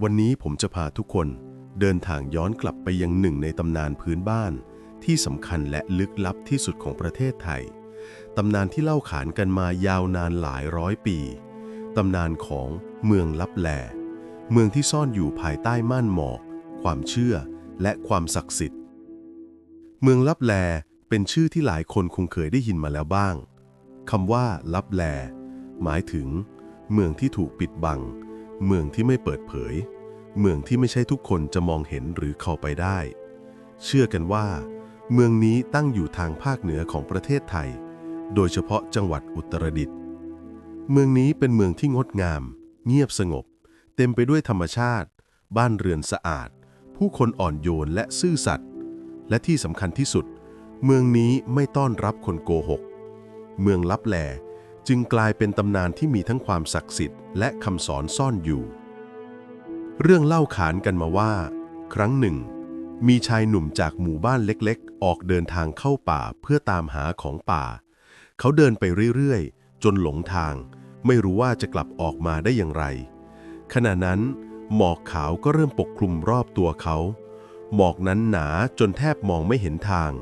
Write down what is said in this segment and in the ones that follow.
วันนี้ผมจะพาทุกคนเดินทางย้อนกลับไปยังหนึ่งในตำนานพื้นบ้าน ที่สำคัญและลึกลับที่สุดของประเทศไทย ตำนานที่เล่าขานกันมายาวนานหลายร้อยปี ตำนานของเมืองลับแล เมืองที่ซ่อนอยู่ภายใต้ม่านหมอก ความเชื่อ และความศักดิ์สิทธิ์ เมืองลับแลเป็นชื่อที่หลายคนคงเคยได้ยินมาแล้วบ้างคำว่าลับแล หมายถึง เมืองที่ถูกปิดบัง เมืองที่ไม่เปิดเผย เมืองที่ไม่ใช่ทุกคนจะมองเห็นหรือเข้าไปได้ เชื่อกันว่า เมืองนี้ตั้งอยู่ทางภาคเหนือของประเทศไทย โดยเฉพาะจังหวัดอุตรดิตถ์เมืองนี้เป็นเมืองที่งดงาม เงียบสงบ เต็มไปด้วยธรรมชาติ บ้านเรือนสะอาด ผู้คนอ่อนโยนและซื่อสัตย์และที่สำคัญที่สุด เมืองนี้ไม่ต้อนรับคนโกหก เมืองลับแล จึงกลายเป็นตำนานที่มีทั้งความศักดิ์สิทธิ์และคำสอนซ่อนอยู่ เรื่องเล่าขานกันมาว่า ครั้งหนึ่ง มีชายหนุ่มจากหมู่บ้านเล็กๆ ออกเดินทางเข้าป่าเพื่อตามหาของป่า เขาเดินไปเรื่อยๆ จนหลงทาง ไม่รู้ว่าจะกลับออกมาได้อย่างไร ขณะนั้น หมอกขาวก็เริ่มปกคลุมรอบตัวเขา หมอกนั้นหนาจนแทบมองไม่เห็นทาง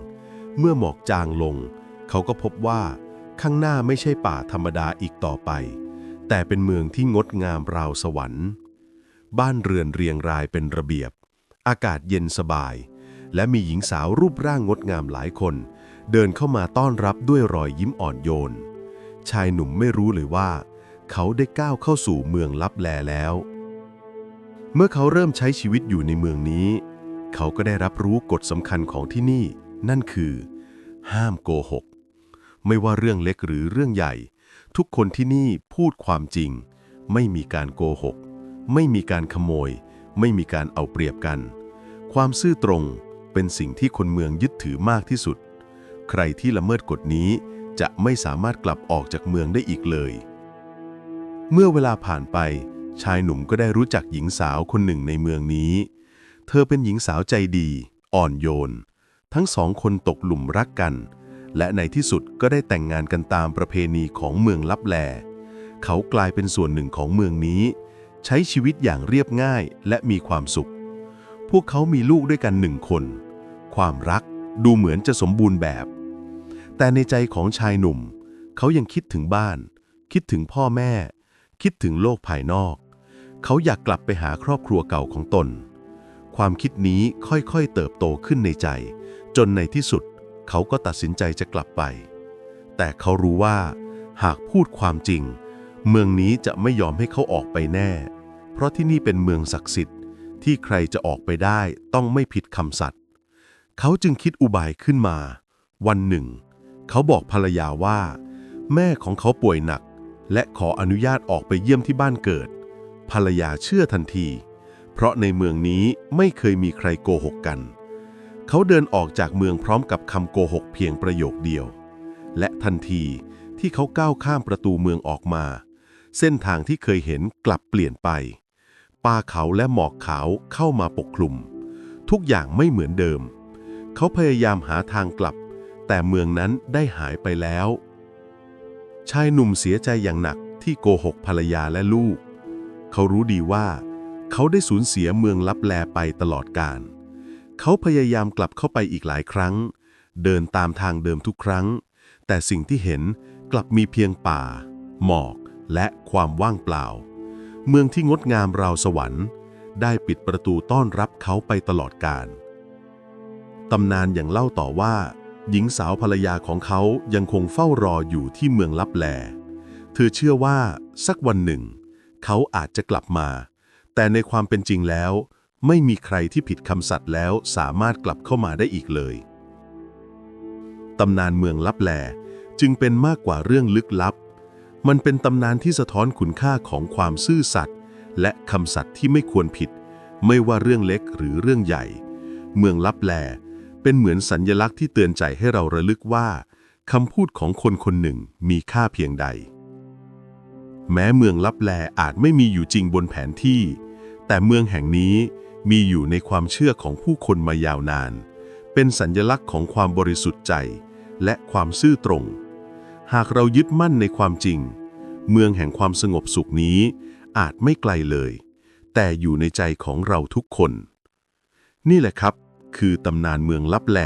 เมื่อหมอกจางลง เขาก็พบว่า ข้างหน้าไม่ใช่ป่าธรรมดาอีกต่อไป แต่เป็นเมืองที่งดงามราวสวรรค์ บ้านเรือนเรียงรายเป็นระเบียบ อากาศเย็นสบาย และมีหญิงสาวรูปร่างงดงามหลายคน เดินเข้ามาต้อนรับด้วยรอยยิ้มอ่อนโยน ชายหนุ่มไม่รู้เลยว่า เขาได้ก้าวเข้าสู่เมืองลับแลแล้ว เมื่อเขาเริ่มใช้ชีวิตอยู่ในเมืองนี้ เขาก็ได้รับรู้กฎสำคัญของที่นี่ นั่นคือ ห้ามโกหก ไม่ว่าเรื่องเล็กหรือเรื่องใหญ่ ทุกคนที่นี่พูดความจริง ไม่มีการโกหก ไม่มีการขโมย ไม่มีการเอาเปรียบกัน ความซื่อตรงเป็นสิ่งที่คนเมืองยึดถือมากที่สุด ใครที่ละเมิดกฎนี้จะไม่สามารถกลับออกจากเมืองได้อีกเลย เมื่อเวลาผ่านไป ชายหนุ่มก็ได้รู้จักหญิงสาวคนหนึ่งในเมืองนี้ เธอเป็นหญิงสาวใจดี อ่อนโยน ทั้งสองคนตกหลุมรักกัน และในที่สุดก็ได้แต่งงานกันตามประเพณีของเมืองลับแล เขากลายเป็นส่วนหนึ่งของเมืองนี้ ใช้ชีวิตอย่างเรียบง่ายและมีความสุข พวกเขามีลูกด้วยกันหนึ่งคน ความรักดูเหมือนจะสมบูรณ์แบบ แต่ในใจของชายหนุ่ม เขายังคิดถึงบ้าน คิดถึงพ่อแม่ คิดถึงโลกภายนอก เขาอยากกลับไปหาครอบครัวเก่าของตน ความคิดนี้ค่อยๆเติบโตขึ้นในใจ จนในที่สุด เขาก็ตัดสินใจจะกลับไป แต่เขารู้ว่า หากพูดความจริง เมืองนี้จะไม่ยอมให้เขาออกไปแน่ เพราะที่นี่เป็นเมืองศักดิ์สิทธิ์ ที่ใครจะออกไปได้ต้องไม่ผิดคำสัตย์เขาจึงคิดอุบายขึ้นมา วันหนึ่ง เขาบอกภรรยาว่า แม่ของเขาป่วยหนัก และขออนุญาตออกไปเยี่ยมที่บ้านเกิด ภรรยาเชื่อทันที เพราะในเมืองนี้ไม่เคยมีใครโกหกกัน เขาเดินออกจากเมืองพร้อมกับคำโกหกเพียงประโยคเดียว และทันทีที่เขาก้าวข้ามประตูเมืองออกมา เส้นทางที่เคยเห็นกลับเปลี่ยนไป ป่าเขาและหมอกขาวเข้ามาปกคลุม ทุกอย่างไม่เหมือนเดิม เขาพยายามหาทางกลับ แต่เมืองนั้นได้หายไปแล้ว ชายหนุ่มเสียใจอย่างหนักที่โกหกภรรยาและลูก เขารู้ดีว่า เขาได้สูญเสียเมืองลับแลไปตลอดกาล เขาพยายามกลับเข้าไปอีกหลายครั้ง เดินตามทางเดิมทุกครั้ง แต่สิ่งที่เห็นกลับมีเพียงป่า หมอก และความว่างเปล่า เมืองที่งดงามราวสวรรค์ ได้ปิดประตูต้อนรับเขาไปตลอดกาลตำนานอย่างเล่าต่อว่า หญิงสาวภรรยาของเขายังคงเฝ้ารออยู่ที่เมืองลับแล เธอเชื่อว่าสักวันหนึ่ง เขาอาจจะกลับมา แต่ในความเป็นจริงแล้ว ไม่มีใครที่ผิดคำสัตย์แล้วสามารถกลับเข้ามาได้อีกเลย ตำนานเมืองลับแลจึงเป็นมากกว่าเรื่องลึกลับ มันเป็นตำนานที่สะท้อนคุณค่าของความซื่อสัตย์และคำสัตย์ที่ไม่ควรผิด ไม่ว่าเรื่องเล็กหรือเรื่องใหญ่ เมืองลับแลเป็นเหมือนสัญญลักษณ์ที่เตือนใจให้เราระลึกว่าคำพูดของคนคนหนึ่งมีค่าเพียงใด แม้เมืองลับแลอาจไม่มีอยู่จริงบนแผนที่ แต่เมืองแห่งนี้ มีอยู่ในความเชื่อของผู้คนมายาวนาน เป็นสัญญลักษณ์ของความบริสุทธิ์ใจ และความซื่อตรง หากเรายึดมั่นในความจริง เมืองแห่งความสงบสุขนี้อาจไม่ไกลเลย แต่อยู่ในใจของเราทุกคน นี่แหละครับ คือตำนานเมืองลับแล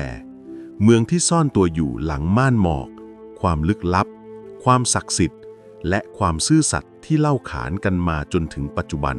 เมืองที่ซ่อนตัวอยู่หลังม่านหมอก ความลึกลับ ความศักดิ์สิทธิ์ และความซื่อสัตย์ที่เล่าขานกันมาจนถึงปัจจุบัน